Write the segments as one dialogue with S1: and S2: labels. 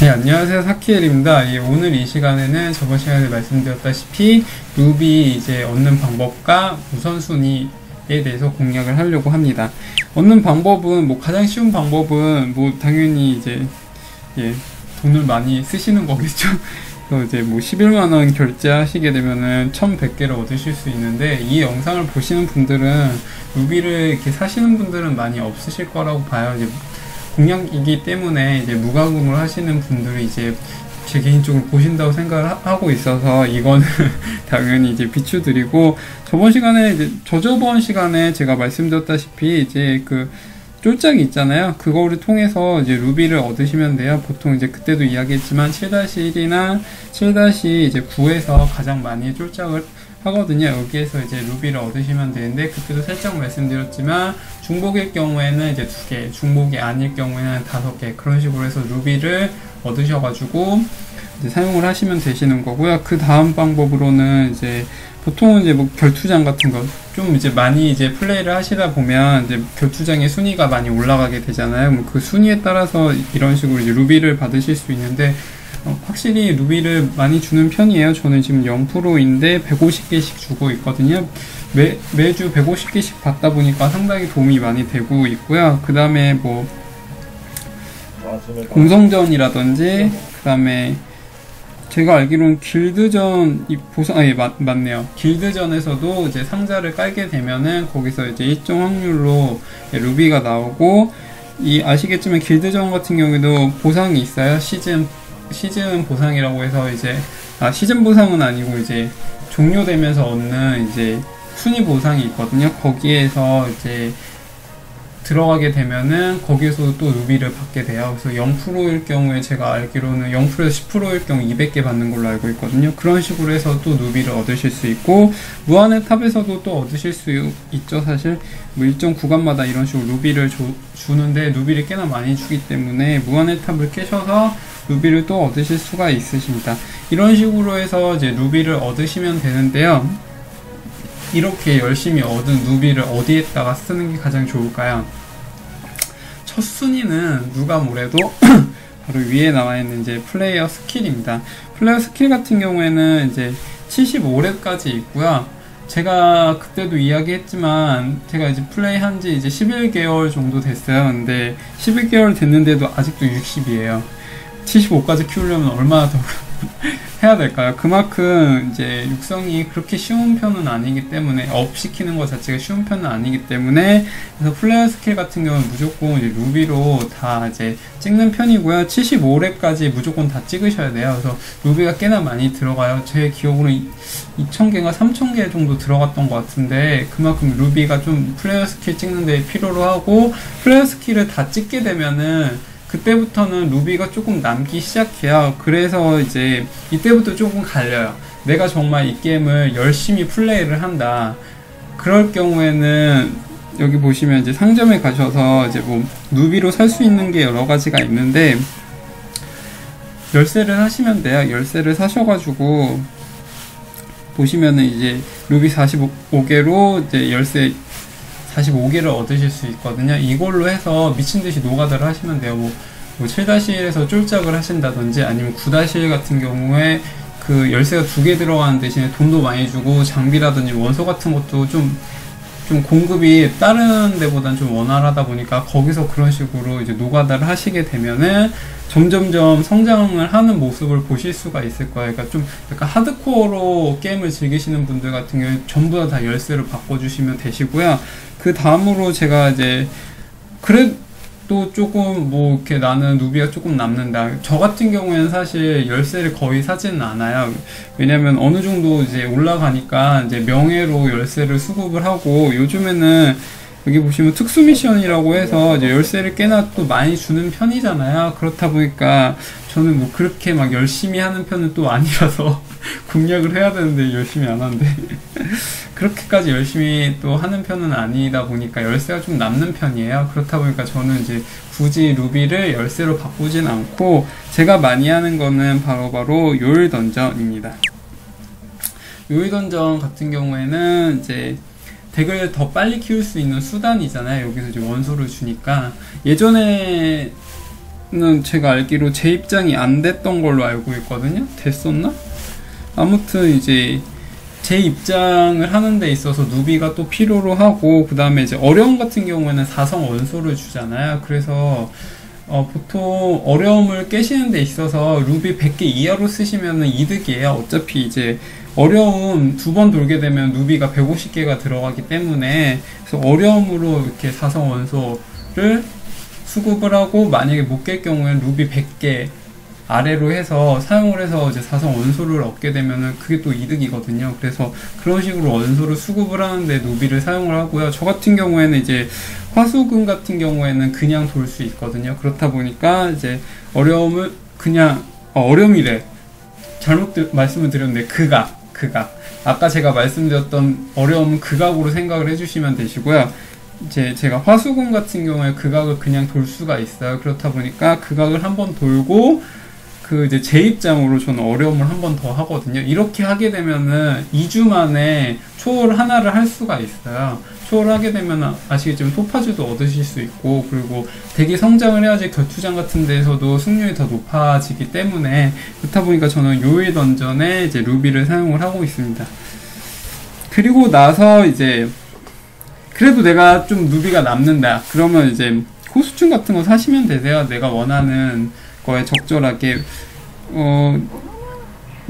S1: 네, 안녕하세요. 사키엘입니다. 예, 오늘 이 시간에는 저번 시간에 말씀드렸다시피 루비 이제 얻는 방법과 우선순위에 대해서 공략을 하려고 합니다. 얻는 방법은 뭐 가장 쉬운 방법은 뭐 당연히 이제 예, 돈을 많이 쓰시는 거겠죠. 그래서 이제 뭐 11만 원 결제하시게 되면은 1,100개를 얻으실 수 있는데 이 영상을 보시는 분들은 루비를 이렇게 사시는 분들은 많이 없으실 거라고 봐요. 이제 공약이기 때문에 이제 무과금을 하시는 분들이 이제 제 개인적으로 보신다고 생각을 하고 있어서 이거는 당연히 이제 비추드리고 저번 시간에 이제 저저번 시간에 제가 말씀드렸다시피 이제 그 쫄짝이 있잖아요. 그거를 통해서 이제 루비를 얻으시면 돼요. 보통 이제 그때도 이야기했지만 7-1이나 7-9에서 가장 많이 쫄짝을 하거든요. 여기에서 이제 루비를 얻으시면 되는데 그때도 살짝 말씀드렸지만 중복일 경우에는 이제 두 개, 중복이 아닐 경우에는 다섯 개 그런 식으로 해서 루비를 얻으셔가지고 이제 사용을 하시면 되시는 거고요. 그 다음 방법으로는 이제 보통은 이제 뭐 결투장 같은 거 좀 이제 많이 이제 플레이를 하시다 보면 이제 결투장의 순위가 많이 올라가게 되잖아요. 뭐 그 순위에 따라서 이런 식으로 이제 루비를 받으실 수 있는데 어, 확실히 루비를 많이 주는 편이에요. 저는 지금 0%인데 150개씩 주고 있거든요. 매, 매주 150개씩 받다 보니까 상당히 도움이 많이 되고 있고요. 그 다음에 뭐, 공성전이라든지, 그 다음에 제가 알기로는 길드전 이 보상 아예 맞, 맞네요. 길드전에서도 이제 상자를 깔게 되면은 거기서 이제 일정 확률로 루비가 나오고 이 아시겠지만 길드전 같은 경우에도 보상이 있어요. 시즌 시즌 보상이라고 해서 이제 아 시즌 보상은 아니고 이제 종료되면서 얻는 이제 순위 보상이 있거든요. 거기에서 이제 들어가게 되면은 거기에서 또 루비를 받게 돼요. 그래서 0%일 경우에 제가 알기로는 0%에서 10%일 경우 200개 받는 걸로 알고 있거든요. 그런 식으로 해서 또 루비를 얻으실 수 있고 무한의 탑에서도 또 얻으실 수 있죠. 사실 뭐 일정 구간마다 이런 식으로 루비를 줘, 주는데 루비를 꽤나 많이 주기 때문에 무한의 탑을 깨셔서 루비를 또 얻으실 수가 있으십니다. 이런 식으로 해서 이제 루비를 얻으시면 되는데요. 이렇게 열심히 얻은 루비를 어디에다가 쓰는 게 가장 좋을까요? 첫 순위는 누가 뭐래도 바로 위에 나와 있는 이제 플레이어 스킬입니다. 플레이어 스킬 같은 경우에는 이제 75렙까지 있고요. 제가 그때도 이야기했지만 제가 이제 플레이 한 지 이제 11개월 정도 됐어요. 근데 11개월 됐는데도 아직도 60이에요. 75까지 키우려면 얼마나 더 해야 될까요? 그만큼 이제 육성이 그렇게 쉬운 편은 아니기 때문에 업 시키는 것 자체가 쉬운 편은 아니기 때문에 그래서 플레이어 스킬 같은 경우는 무조건 이제 루비로 다 이제 찍는 편이고요. 75렙까지 무조건 다 찍으셔야 돼요. 그래서 루비가 꽤나 많이 들어가요. 제 기억으로 2,000개가 3,000개 정도 들어갔던 것 같은데 그만큼 루비가 좀 플레이어 스킬 찍는데 필요로 하고 플레이어 스킬을 다 찍게 되면은 그때부터는 루비가 조금 남기 시작해요. 그래서 이제 이때부터 조금 갈려요. 내가 정말 이 게임을 열심히 플레이를 한다. 그럴 경우에는 여기 보시면 이제 상점에 가셔서 이제 뭐 루비로 살 수 있는 게 여러 가지가 있는데 열쇠를 하시면 돼요. 열쇠를 사셔가지고 보시면은 이제 루비 45개로 이제 열쇠 45개를 얻으실 수 있거든요. 이걸로 해서 미친 듯이 노가다를 하시면 돼요. 뭐, 뭐 7-1에서 쫄짝을 하신다든지 아니면 9-1 같은 경우에 그 열쇠가 두 개 들어가는 대신에 돈도 많이 주고 장비라든지 원소 같은 것도 좀, 좀 공급이 다른 데보단 좀 원활하다 보니까 거기서 그런 식으로 이제 노가다를 하시게 되면은 점점점 성장을 하는 모습을 보실 수가 있을 거예요. 그러니까 좀 약간 하드코어로 게임을 즐기시는 분들 같은 경우에 전부 다, 다 열쇠를 바꿔주시면 되시고요. 그 다음으로 제가 이제 그래도 조금 뭐 이렇게 나는 누비가 조금 남는다. 저 같은 경우에는 사실 열쇠를 거의 사지는 않아요. 왜냐면 어느 정도 이제 올라가니까 이제 명예로 열쇠를 수급을 하고 요즘에는 여기 보시면 특수 미션이라고 해서 이제 열쇠를 꽤나 또 많이 주는 편이잖아요. 그렇다 보니까 저는 뭐 그렇게 막 열심히 하는 편은 또 아니라서 공략을 해야 되는데 열심히 안 하는데 그렇게까지 열심히 또 하는 편은 아니다 보니까 열쇠가 좀 남는 편이에요. 그렇다 보니까 저는 이제 굳이 루비를 열쇠로 바꾸진 않고 제가 많이 하는 거는 바로바로 요일 던전입니다. 요일 던전 같은 경우에는 이제 덱을 더 빨리 키울 수 있는 수단이잖아요. 여기서 이제 원소를 주니까 예전에 는 제가 알기로 재입장이 안 됐던 걸로 알고 있거든요. 됐었나? 아무튼 이제 재입장을 하는 데 있어서 누비가 또 필요로 하고 그 다음에 이제 어려움 같은 경우에는 사성 원소를 주잖아요. 그래서 어, 보통 어려움을 깨시는 데 있어서 루비 100개 이하로 쓰시면 이득이에요. 어차피 이제 어려움 두 번 돌게 되면 루비가 150개가 들어가기 때문에 그래서 어려움으로 이렇게 사성 원소를 수급을 하고 만약에 못 깰 경우에는 루비 100개 아래로 해서 사용을 해서 이제 사성 원소를 얻게 되면은 그게 또 이득이거든요. 그래서 그런 식으로 원소를 수급을 하는데 노비를 사용을 하고요. 저 같은 경우에는 이제 화수금 같은 경우에는 그냥 돌 수 있거든요. 그렇다 보니까 이제 어려움을 그냥 어, 어려움이래. 잘못 드, 말씀을 드렸는데 극악, 극악. 아까 제가 말씀드렸던 어려움은 극악으로 생각을 해주시면 되시고요. 이제 제가 화수금 같은 경우에 극악을 그냥 돌 수가 있어요. 그렇다 보니까 극악을 한번 돌고 그 이제 제 입장으로 저는 어려움을 한 번 더 하거든요. 이렇게 하게 되면은 2주 만에 초월 하나를 할 수가 있어요. 초월 하게 되면 아시겠지만 토파주도 얻으실 수 있고 그리고 되게 성장을 해야지 결투장 같은 데서도 승률이 더 높아지기 때문에 그렇다 보니까 저는 요일 던전에 이제 루비를 사용을 하고 있습니다. 그리고 나서 이제 그래도 내가 좀 루비가 남는다. 그러면 이제 호수충 같은 거 사시면 되세요. 내가 원하는 거에 적절하게 어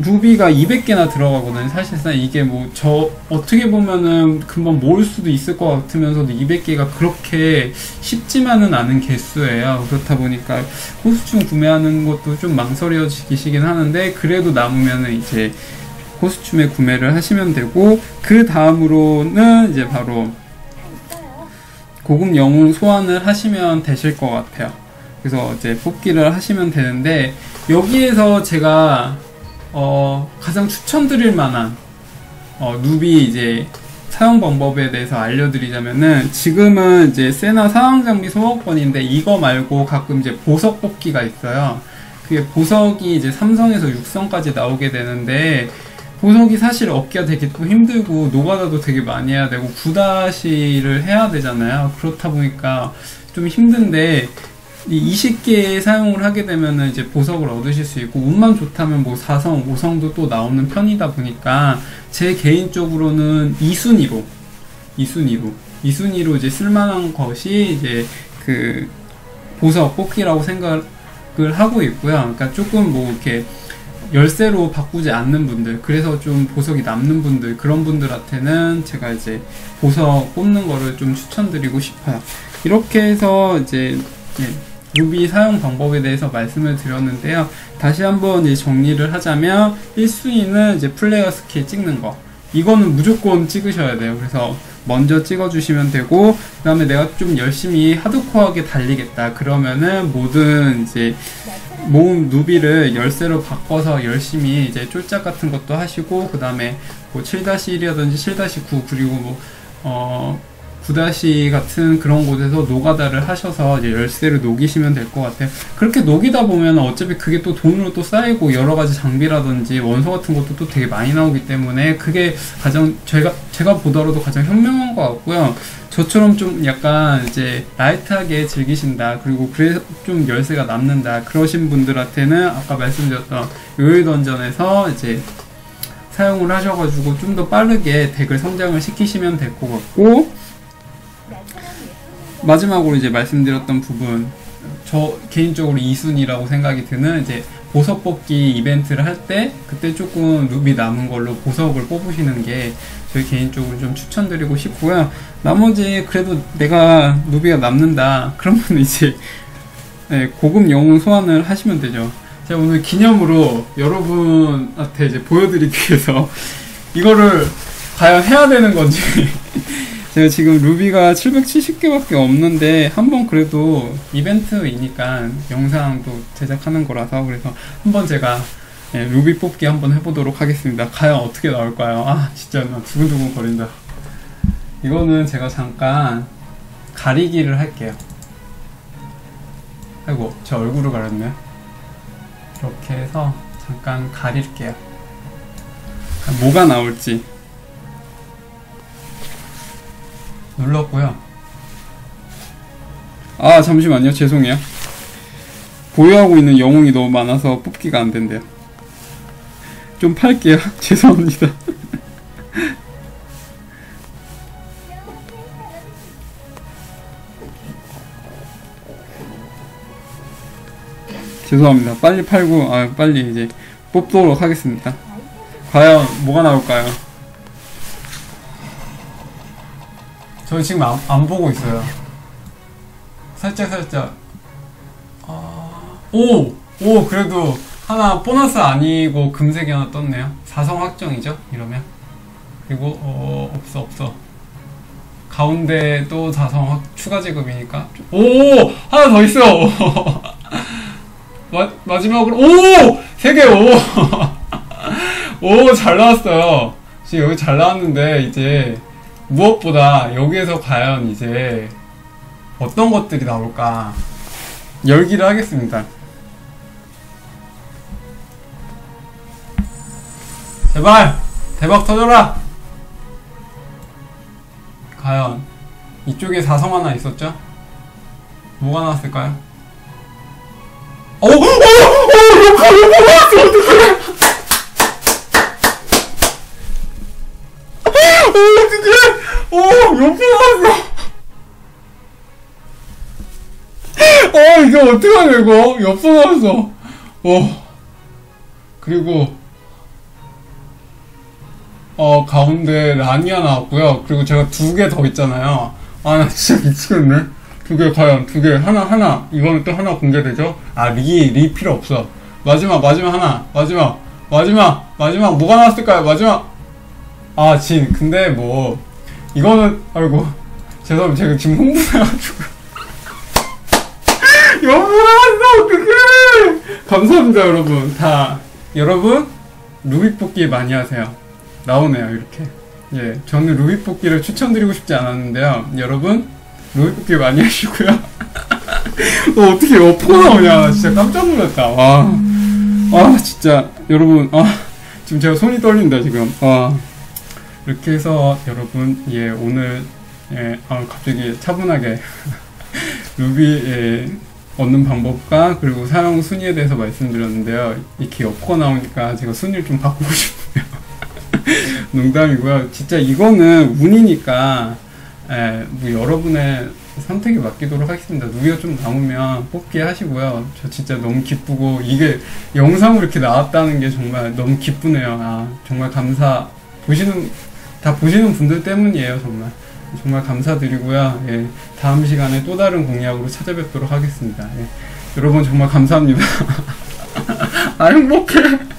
S1: 루비가 200개나 들어가거든요. 사실상 이게 뭐 저 어떻게 보면은 금방 모을 수도 있을 것 같으면서도 200개가 그렇게 쉽지만은 않은 개수예요. 그렇다 보니까 호수충 구매하는 것도 좀 망설여지시긴 하는데 그래도 남으면은 이제 호수춤에 구매를 하시면 되고 그 다음으로는 이제 바로 고급 영웅 소환을 하시면 되실 것 같아요. 그래서 이제 뽑기를 하시면 되는데 여기에서 제가 어 가장 추천드릴 만한 어 누비 이제 사용 방법에 대해서 알려드리자면은 지금은 이제 세나 사왕 장비 소모권인데 이거 말고 가끔 이제 보석 뽑기가 있어요. 그게 보석이 이제 삼성에서 6성까지 나오게 되는데 보석이 사실 얻기가 되게 또 힘들고 노가다도 되게 많이 해야 되고 구다시를 해야 되잖아요. 그렇다 보니까 좀 힘든데 이 20개 사용을 하게 되면은 이제 보석을 얻으실 수 있고 운만 좋다면 뭐 4성, 5성도 또 나오는 편이다 보니까 제 개인적으로는 2순위로 2순위로 2순위로 이제 쓸만한 것이 이제 그 보석 뽑기라고 생각을 하고 있고요. 그러니까 조금 뭐 이렇게 열쇠로 바꾸지 않는 분들, 그래서 좀 보석이 남는 분들, 그런 분들한테는 제가 이제 보석 뽑는 거를 좀 추천드리고 싶어요. 이렇게 해서 이제 예, 루비 사용 방법에 대해서 말씀을 드렸는데요. 다시 한번 이제 정리를 하자면 1순위는 이제 플레이어 스킬 찍는 거. 이거는 무조건 찍으셔야 돼요. 그래서 먼저 찍어주시면 되고 그 다음에 내가 좀 열심히 하드코어하게 달리겠다 그러면은 모든 이제 모음 누비를 열쇠로 바꿔서 열심히 이제 쫄짝 같은 것도 하시고 그 다음에 뭐 7-1이라든지 7-9 그리고 뭐 어, 9다시 같은 그런 곳에서 노가다를 하셔서 이제 열쇠를 녹이시면 될 것 같아요. 그렇게 녹이다 보면 어차피 그게 또 돈으로 또 쌓이고 여러 가지 장비라든지 원소 같은 것도 또 되게 많이 나오기 때문에 그게 가장 제가 제가 보더라도 가장 현명한 것 같고요. 저처럼 좀 약간 이제 라이트하게 즐기신다 그리고 그래서 좀 열쇠가 남는다 그러신 분들한테는 아까 말씀드렸던 요일 던전에서 이제 사용을 하셔가지고 좀 더 빠르게 덱을 성장을 시키시면 될 것 같고 마지막으로 이제 말씀드렸던 부분 저 개인적으로 2순위라고 생각이 드는 이제 보석 뽑기 이벤트를 할 때 그때 조금 루비 남은 걸로 보석을 뽑으시는 게 저희 개인적으로 좀 추천드리고 싶고요. 나머지 그래도 내가 루비가 남는다 그러면 이제 네, 고급 영웅 소환을 하시면 되죠. 제가 오늘 기념으로 여러분한테 이제 보여드리기 위해서 이거를 과연 해야 되는 건지 제가 지금 루비가 770개밖에 없는데 한번 그래도 이벤트이니까 영상도 제작하는 거라서 그래서 한번 제가 예, 루비 뽑기 한번 해보도록 하겠습니다. 과연 어떻게 나올까요? 아 진짜 나 두근두근 거린다. 이거는 제가 잠깐 가리기를 할게요. 아이고 제 얼굴을 가렸네. 이렇게 해서 잠깐 가릴게요. 뭐가 나올지 눌렀고요. 아 잠시만요 죄송해요. 보유하고 있는 영웅이 너무 많아서 뽑기가 안 된대요. 좀 팔게요. 죄송합니다. 죄송합니다. 빨리 팔고, 아, 빨리 이제 뽑도록 하겠습니다. 과연 뭐가 나올까요? 저 지금 안, 안 보고 있어요. 살짝 살짝. 아, 오, 오 그래도 하나 보너스 아니고 금색이 하나 떴네요. 사성 확정이죠? 이러면 그리고 어 없어 없어. 가운데 또 사성 확, 추가 지급이니까 오 하나 더 있어. 마, 마지막으로 오 세 개 오 오 잘 나왔어요. 지금 여기 잘 나왔는데 이제 무엇보다 여기에서 과연 이제 어떤 것들이 나올까 열기를 하겠습니다. 제발 대박 터져라. 과연 이쪽에 사성 하나 있었죠? 뭐가 나왔을까요? 어, 어, 어, 어, 욕하, 욕하, 나왔어, 어떡해! 어, 어떡해! 어, 이거 어떡하냐, 이거? 엽서 나왔어. 어. 그리고, 어, 가운데 라니아 나왔고요. 그리고 제가 두 개 더 있잖아요. 아, 나 진짜 미치겠네. 두 개, 과연, 두 개, 하나, 하나. 이거는 또 하나 공개되죠? 아, 리, 리 필요 없어. 마지막, 마지막 하나. 마지막, 마지막, 마지막, 뭐가 나왔을까요? 마지막. 아, 진. 근데 뭐, 이거는, 아이고. 죄송합니다. 제가 지금 홍보해가지고. 영문하왔어 어떡해! 감사합니다 여러분. 다 여러분 루빅 뽑기 많이 하세요. 나오네요 이렇게. 예 저는 루빅 뽑기를 추천드리고 싶지 않았는데요. 여러분 루빅 뽑기 많이 하시고요. 어, 어떻게 어퍼 나오냐. 진짜 깜짝 놀랐다. 와, 아 진짜 여러분 아 지금 제가 손이 떨린다 지금. 아 이렇게 해서 여러분 예 오늘 예 아, 갑자기 차분하게 루비 예, 얻는 방법과 그리고 사용 순위에 대해서 말씀드렸는데요. 이렇게 엮어 나오니까 제가 순위를 좀 바꾸고 싶네요. 농담이고요. 진짜 이거는 운이니까 에, 뭐 여러분의 선택에 맡기도록 하겠습니다. 누가 좀 나오면 뽑기 하시고요. 저 진짜 너무 기쁘고 이게 영상으로 이렇게 나왔다는 게 정말 너무 기쁘네요. 아 정말 감사 보시는 다 보시는 분들 때문이에요 정말. 정말 감사드리고요. 예, 다음 시간에 또 다른 공약으로 찾아뵙도록 하겠습니다. 예, 여러분 정말 감사합니다. 아 행복해.